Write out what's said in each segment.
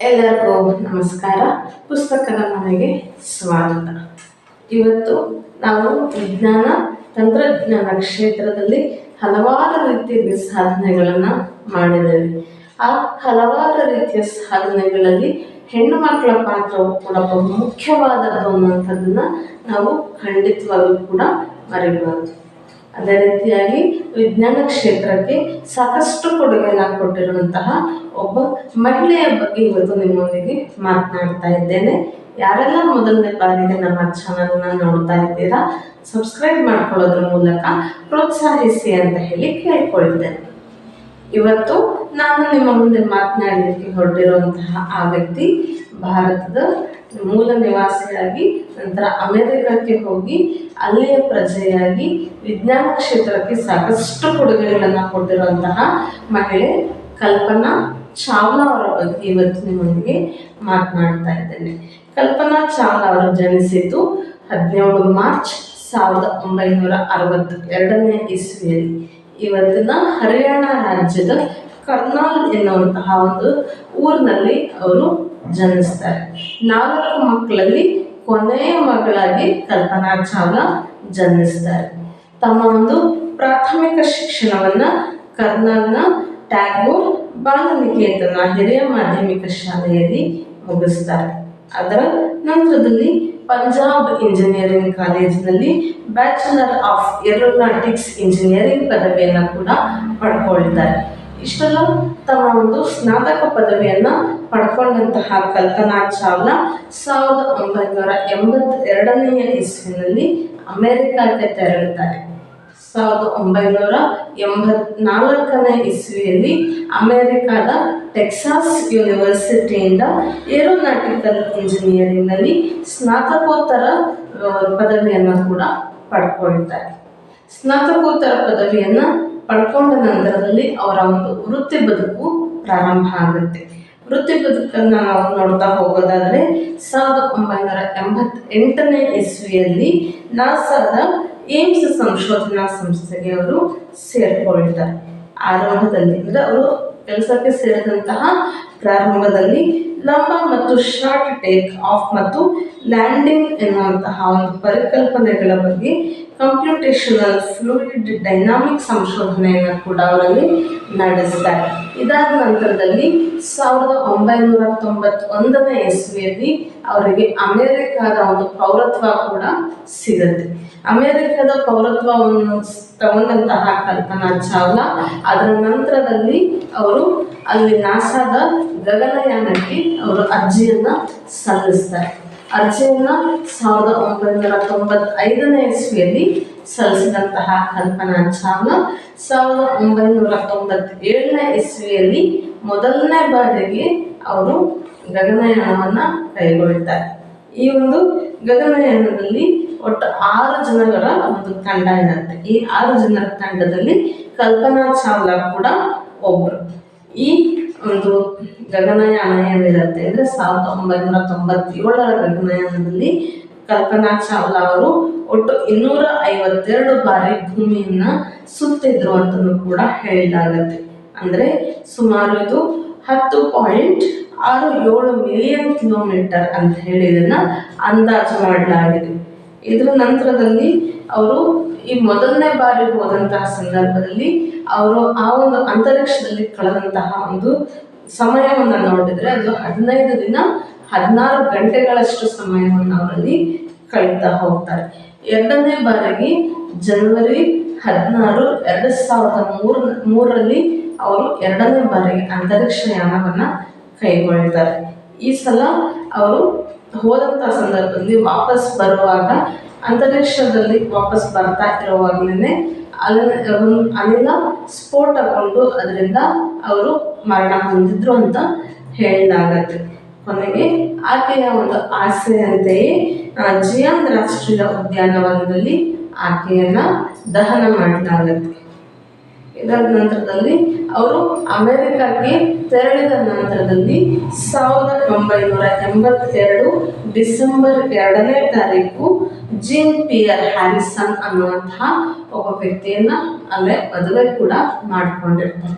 ಎಲ್ಲರಿಗೂ ನಮಸ್ಕಾರ. ಪುಸ್ತಕದ ಮನೆಗೆ ಸ್ವಾಗತ. ಇವತ್ತು ನಾವು ವಿಜ್ಞಾನ, ತಂತ್ರಜ್ಞಾನ ಕ್ಷೇತ್ರದಲ್ಲಿ ಹಲವಾರು ರೀತಿಯ ಸಾಧನೆಗಳನ್ನು ಮಾಡಿದ್ದೇವೆ. ಆ ಹಲವಾರು ರೀತಿಯ ಸಾಧನೆಗಳಲ್ಲಿ ಹೆಣ್ಣು ಮಕ್ಕಳ ಪಾತ್ರವು ಕೂಡ ಬಹು ಮುಖ್ಯವಾದದ್ದು ಅನ್ನುವಂಥದ್ದನ್ನ ನಾವು ಖಂಡಿತವಾಗ್ಲೂ ಕೂಡ ಮರಿಬಾರದು ಅದೇ ರೀತಿಯಾಗಿ ವಿಜ್ಞಾನ ಕ್ಷೇತ್ರಕ್ಕೆ ಸಾಕಷ್ಟು ಕೊಡುಗೆಯನ್ನು ಕೊಟ್ಟಿರುವಂತಹ ಒಬ್ಬ ಮಹಿಳೆಯ ಬಗ್ಗೆ ಇವತ್ತು ನಿಮ್ಮೊಂದಿಗೆ ಮಾತನಾಡ್ತಾ ಇದ್ದೇನೆ. ಯಾರೆಲ್ಲ ಮೊದಲನೇ ಬಾರಿಗೆ ನಮ್ಮ ಚಾನಲ್ನ ನೋಡ್ತಾ ಇದ್ದೀರಾ ಸಬ್ಸ್ಕ್ರೈಬ್ ಮಾಡ್ಕೊಳ್ಳೋದ್ರ ಮೂಲಕ ಪ್ರೋತ್ಸಾಹಿಸಿ ಅಂತ ಹೇಳಿ ಕೇಳ್ಕೊಳ್ತೇನೆ. ಇವತ್ತು ನಾನು ನಿಮ್ಮ ಮುಂದೆ ಮಾತನಾಡಲಿಕ್ಕೆ ಹೊರಟಿರುವಂತಹ ಆ ವ್ಯಕ್ತಿ ಭಾರತದ ಮೂಲ ನಿವಾಸಿಯಾಗಿ, ನಂತರ ಅಮೆರಿಕಕ್ಕೆ ಹೋಗಿ ಅಲ್ಲಿಯ ಪ್ರಜೆಯಾಗಿ ವಿಜ್ಞಾನ ಕ್ಷೇತ್ರಕ್ಕೆ ಸಾಕಷ್ಟು ಕೊಡುಗೆಗಳನ್ನು ಕೊಟ್ಟಿರುವಂತಹ ಮಹಿಳೆ ಕಲ್ಪನಾ ಚಾವ್ಲಾ ಅವರ ಬಗ್ಗೆ ಇವತ್ತು ನಿಮ್ಮೊಂದಿಗೆ ಮಾತನಾಡ್ತಾ ಇದ್ದೇನೆ. ಕಲ್ಪನಾ ಚಾವ್ಲಾ ಅವರು ಜನಿಸಿದ್ದು ಹದಿನೇಳು ಮಾರ್ಚ್ ಸಾವಿರದ ಒಂಬೈನೂರ ಅರವತ್ತ ಎರಡನೇ ಇಸ್ವಿಯಲ್ಲಿ. ಇವತ್ತಿನ ಹರಿಯಾಣ ರಾಜ್ಯದ ಕರ್ನಾಲ್ ಎನ್ನುವಂತಹ ಒಂದು ಊರಿನಲ್ಲಿ ಅವರು ಜನಿಸ್ತಾರೆ. ನಾಲ್ಕು ಮಕ್ಕಳಲ್ಲಿ ಕೊನೆಯ ಮಗಳಾಗಿ ಕಲ್ಪನಾ ಚಾವ್ಲಾ ಜನಿಸ್ತಾರೆ. ತಮ್ಮ ಒಂದು ಪ್ರಾಥಮಿಕ ಶಿಕ್ಷಣವನ್ನ ಕರ್ನಾಲ್ನ ಟ್ಯಾಗೋರ್ ಬಾಲನಿಕೇತನ ಹಿರಿಯ ಮಾಧ್ಯಮಿಕ ಶಾಲೆಯಲ್ಲಿ ಮುಗಿಸ್ತಾರೆ. ಅದರ ನಂತರದಲ್ಲಿ ಪಂಜಾಬ್ ಇಂಜಿನಿಯರಿಂಗ್ ಕಾಲೇಜಿನಲ್ಲಿ ಬ್ಯಾಚುಲರ್ ಆಫ್ ಏರೋನಾಟಿಕ್ಸ್ ಇಂಜಿನಿಯರಿಂಗ್ ಪದವಿಯನ್ನು ಕೂಡ ಪಡ್ಕೊಳ್ತಾರೆ ಇಷ್ಟೆಲ್ಲ ತಮ್ಮ ಒಂದು ಸ್ನಾತಕ ಪದವಿಯನ್ನು ಪಡ್ಕೊಂಡಂತಹ ಕಲ್ಪನಾ ಚಾವ್ಲಾ ಸಾವಿರದ ಒಂಬೈನೂರ ಎಂಬತ್ತೆರಡನೆಯ ಇಸ್ವಿನಲ್ಲಿ ಅಮೆರಿಕಕ್ಕೆ ತೆರಳುತ್ತಾರೆ ಸಾವಿರದ ಒಂಬೈನೂರ ಎಂಬತ್ನಾಲ್ಕನೇ ಇಸ್ವಿಯಲ್ಲಿ ಅಮೆರಿಕದ ಟೆಕ್ಸಾಸ್ ಯೂನಿವರ್ಸಿಟಿಯಿಂದ ಏರೋನಾಟಿಕಲ್ ಇಂಜಿನಿಯರಿಂಗ್ನಲ್ಲಿ ಸ್ನಾತಕೋತ್ತರ ಪದವಿಯನ್ನು ಕೂಡ ಪಡ್ಕೊಳ್ತಾರೆ ಸ್ನಾತಕೋತ್ತರ ಪದವಿಯನ್ನು ಪಡ್ಕೊಂಡ ನಂತರದಲ್ಲಿ ಅವರ ಒಂದು ವೃತ್ತಿ ಬದುಕು ಪ್ರಾರಂಭ ಆಗುತ್ತೆ. ವೃತ್ತಿ ಬದುಕನ್ನು ನಾವು ನೋಡ್ತಾ ಹೋಗೋದಾದರೆ ಸಾವಿರದ ಒಂಬೈನೂರ ಎಂಬತ್ತೆಂಟನೇ ಇಸ್ವಿಯಲ್ಲಿ ನಾಸಾದ ಏಮ್ಸ್ ಸಂಶೋಧನಾ ಸಂಸ್ಥೆಗೆ ಅವರು ಸೇರ್ಕೊಳ್ತಾರೆ. ಆರಂಭದಲ್ಲಿ ಅಂದರೆ ಅವರು ಕೆಲಸಕ್ಕೆ ಸೇರಿದಂತಹ ಪ್ರಾರಂಭದಲ್ಲಿ ಲಂಬ ಮತ್ತು ಶಾರ್ಟ್ ಟೇಕ್ ಆಫ್ ಮತ್ತು ಲ್ಯಾಂಡಿಂಗ್ ಎನ್ನುವಂತಹ ಒಂದು ಪರಿಕಲ್ಪನೆಗಳ ಬಗ್ಗೆ ಕಂಪ್ಯೂಟೇಷನಲ್ ಫ್ಲೂಯಿಡ್ ಡೈನಾಮಿಕ್ ಸಂಶೋಧನೆಯನ್ನು ಕೂಡ ಅವರಲ್ಲಿ ನಡೆಸ್ತಾರೆ. ಇದಾದ ನಂತರದಲ್ಲಿ ಸಾವಿರದ ಒಂಬೈನೂರ ತೊಂಬತ್ತೊಂದನೇ ಇಸ್ವಿಯಲ್ಲಿ ಅವರಿಗೆ ಅಮೆರಿಕದ ಒಂದು ಪೌರತ್ವ ಕೂಡ ಸಿಗುತ್ತೆ. ಅಮೆರಿಕದ ಪೌರತ್ವವನ್ನು ತಗೊಂಡಂತಹ ಕಲ್ಪನಾ ಚಾವ್ಲಾ, ಅದರ ನಂತರದಲ್ಲಿ ಅವರು ಅಲ್ಲಿ ನಾಸಾದ ಗಗನಯಾನಕ್ಕೆ ಅವರು ಅರ್ಜಿಯನ್ನು ಸಲ್ಲಿಸ್ತಾರೆ. ಅರ್ಜಿಯನ್ನ ಸಾವಿರದ ಒಂಬೈನೂರ ತೊಂಬತ್ತೈದನೇ ಇಸ್ವಿಯಲ್ಲಿ ಸಲ್ಲಿಸಿದಂತಹ ಕಲ್ಪನಾ ಚಾವ್ಲಾ ಸಾವಿರದ ಒಂಬೈನೂರ ತೊಂಬತ್ತೇಳನೇ ಇಸ್ವಿಯಲ್ಲಿ ಮೊದಲನೇ ಬಾರಿಗೆ ಅವರು ಗಗನಯಾನವನ್ನ ಕೈಗೊಳ್ತಾರೆ ಈ ಒಂದು ಗಗನಯಾನದಲ್ಲಿ ಒಟ್ಟು ಆರು ಜನಗಳ ಒಂದು ತಂಡ ಇರುತ್ತೆ. ಈ ಆರು ಜನರ ತಂಡದಲ್ಲಿ ಕಲ್ಪನಾ ಚಾವ್ಲಾ ಕೂಡ ಒಬ್ರು. ಈ ಒಂದು ಗಗನಯಾನ ಏನಿರುತ್ತೆ ಅಂದರೆ ಸಾವಿರದ ಒಂಬೈನೂರ ತೊಂಬತ್ತೇಳರ ಗಗನಯಾನದಲ್ಲಿ ಕಲ್ಪನಾ ಚಾವ್ಲಾ ಅವರು ಒಟ್ಟು ಇನ್ನೂರ ಐವತ್ತೆರಡು ಬಾರಿ ಭೂಮಿಯನ್ನ ಸುತ್ತಿದ್ರು ಅಂತಲೂ ಕೂಡ ಹೇಳಲಾಗತ್ತೆ. ಅಂದರೆ ಸುಮಾರು ಇದು ಹತ್ತು ಪಾಯಿಂಟ್ ಆರು ಏಳು ಮಿಲಿಯನ್ ಕಿಲೋಮೀಟರ್ ಅಂತ ಹೇಳಿ ಇದನ್ನ ಅಂದಾಜು ಮಾಡಲಾಗಿದೆ. ಇದರ ನಂತರದಲ್ಲಿ ಅವರು ಈ ಮೊದಲನೇ ಬಾರಿ ಹೋದಂತಹ ಸಂದರ್ಭದಲ್ಲಿ ಅವರು ಆ ಒಂದು ಅಂತರಿಕ್ಷದಲ್ಲಿ ಕಳೆದಂತಹ ಒಂದು ಸಮಯವನ್ನು ನೋಡಿದ್ರೆ ಅದು ಹದಿನೈದು ದಿನ ಹದಿನಾರು ಗಂಟೆಗಳಷ್ಟು ಸಮಯವನ್ನು ಅವರಲ್ಲಿ ಕಳೀತಾ ಹೋಗ್ತಾರೆ. ಎರಡನೇ ಬಾರಿಗೆ ಜನವರಿ ಹದಿನಾರು ಎರಡು ಸಾವಿರದ ಮೂರ, ಮೂರರಲ್ಲಿ ಅವರು ಎರಡನೇ ಬಾರಿಗೆ ಅಂತರಿಕ್ಷ ಯಾನವನ್ನು ಕೈಗೊಳ್ತಾರೆ. ಈ ಸಲ ಅವರು ಹೋದಂಥ ಸಂದರ್ಭದಲ್ಲಿ ವಾಪಸ್ ಬರುವಾಗ ಅಂತರಿಕ್ಷದಲ್ಲಿ ವಾಪಸ್ ಬರ್ತಾ ಇರುವಾಗಲೇ ಅಲ್ಲಿ ಒಂದು ಅನಿಲ ಸ್ಫೋಟಗೊಂಡು ಅದರಿಂದ ಅವರು ಮರಣ ಹೊಂದಿದ್ರು ಅಂತ ಹೇಳಲಾಗತ್ತೆ. ಕೊನೆಗೆ ಆಕೆಯ ಒಂದು ಆಸೆಯಂತೆಯೇ ಜಿಯಾನ್ ರಾಷ್ಟ್ರೀಯ ಉದ್ಯಾನವನದಲ್ಲಿ ಆಕೆಯನ್ನ ದಹನ ಮಾಡಲಾಗತ್ತೆ. ಇದಾದ ನಂತರದಲ್ಲಿ ಅವರು ಅಮೆರಿಕಕ್ಕೆ ತೆರಳಿದ ನಂತರದಲ್ಲಿ ಸಾವಿರದ ಒಂಬೈನೂರ ಎಂಬತ್ತೆರಡು ಡಿಸೆಂಬರ್ ಎರಡನೇ ತಾರೀಕು ಜೀನ್ ಪಿಯರ್ ಹ್ಯಾರಿಸನ್ ಅನ್ನುವಂತಹ ಒಬ್ಬ ವ್ಯಕ್ತಿಯನ್ನ ಅಲ್ಲೇ ಮದುವೆ ಕೂಡ ಮಾಡಿಕೊಂಡಿರ್ತಾರೆ.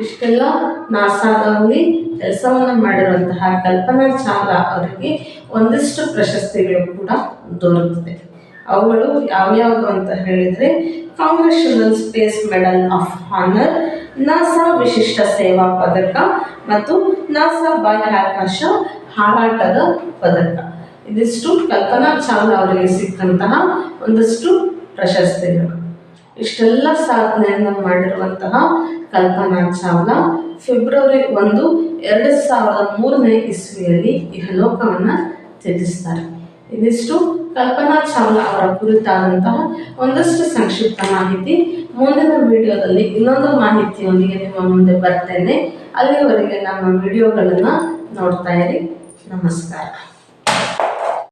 ಇಷ್ಟೆಲ್ಲ ನಾಸಾದಲ್ಲಿ ಕೆಲಸವನ್ನು ಮಾಡಿರುವಂತಹ ಕಲ್ಪನಾ ಚಾವ್ಲಾ ಅವರಿಗೆ ಒಂದಿಷ್ಟು ಪ್ರಶಸ್ತಿಗಳು ಕೂಡ ದೊರೆತಿದೆ. ಅವುಗಳು ಯಾವ್ಯಾವುದು ಅಂತ ಹೇಳಿದರೆ congressional space medal of honor NASA ವಿಶಿಷ್ಟ ಸೇವಾ ಪದಕ ಮತ್ತು ನಾಸಾ ಬಾಹ್ಯಾಕಾಶ ಹಾರಾಟದ ಪದಕ. ಇದಿಷ್ಟು ಕಲ್ಪನಾ ಚಾವ್ಲಾ ಅವರಿಗೆ ಸಿಕ್ಕಂತಹ ಒಂದಷ್ಟು ಪ್ರಶಸ್ತಿಗಳು. ಇಷ್ಟೆಲ್ಲ ಸಾಧನೆಯನ್ನು ಮಾಡಿರುವಂತಹ ಕಲ್ಪನಾ ಚಾವ್ಲಾ ಫೆಬ್ರವರಿ ಒಂದು, ಎರಡು ಸಾವಿರದ ಮೂರನೇ ಇಸ್ವಿಯಲ್ಲಿ ಇಹಲೋಕವನ್ನು ತ್ಯಜಿಸ್ತಾರೆ ಇದಿಷ್ಟು ಕಲ್ಪನಾ ಚಾವ್ಲಾ ಅವರ ಕುರಿತಾದಂತಹ ಒಂದಷ್ಟು ಸಂಕ್ಷಿಪ್ತ ಮಾಹಿತಿ ಮುಂದಿನ ವಿಡಿಯೋದಲ್ಲಿ ಇನ್ನೊಂದು ಮಾಹಿತಿಯೊಂದಿಗೆ ನಿಮ್ಮ ಮುಂದೆ ಬರ್ತೇನೆ. ಅಲ್ಲಿವರೆಗೆ ನಮ್ಮ ವಿಡಿಯೋಗಳನ್ನು ನೋಡ್ತಾ ಇರಿ. ನಮಸ್ಕಾರ.